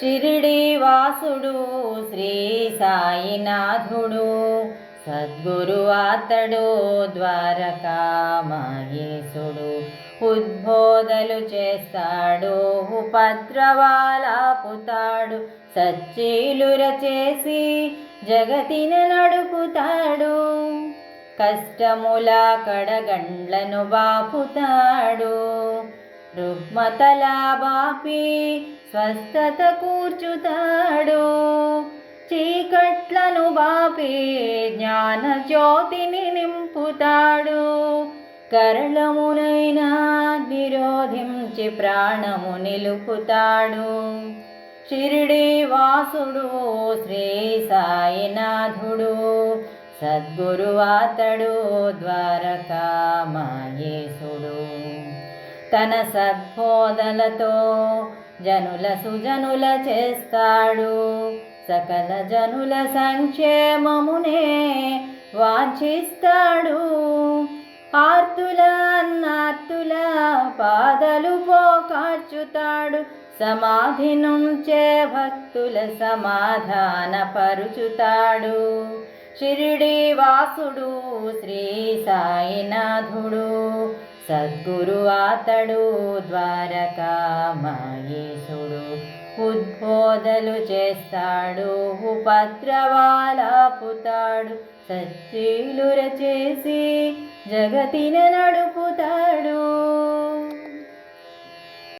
షిరిడి వాసుడు శ్రీ సాయినాథుడు సద్గురు అతడు ద్వారకా మహేశుడు ఉద్బోధలు చేస్తాడు ఉపద్రవాలాపుతాడు సచ్చీలుర చేసి జగతిన నడుపుతాడు. కష్టముల కడగండ్లను బాపుతాడు. రుగ్మతల బాపి స్వస్థత కూర్చుతాడు. చీకట్లను బాపి జ్ఞాన జ్యోతిని నింపుతాడు. కరళమునైనా నిరోధించి ప్రాణము నిలుపుతాడు. షిరిడి వాసుడు శ్రీ సాయినాథుడు సద్గురువాతడు ద్వారకామాయే ద్వారకా తన సద్బోధలతో జనుల సుజనుల చేస్తాడు. సకల జనుల సంక్షేమమునే వాంఛిస్తాడు. ఆర్తుల అన్నార్తుల పాదలు పోకార్చుతాడు. సమాధి నుంచే భక్తుల సమాధానపరుచుతాడు. షిరిడి వాసుడు శ్రీ సాయినాథుడు. సద్గురు అతడు ద్వారకామయేశుడు ఉద్బోధలు చేస్తాడు ఉపద్రవాలాపుతాడు సచ్చీలుర చేసి జగతిన నడుపుతాడు.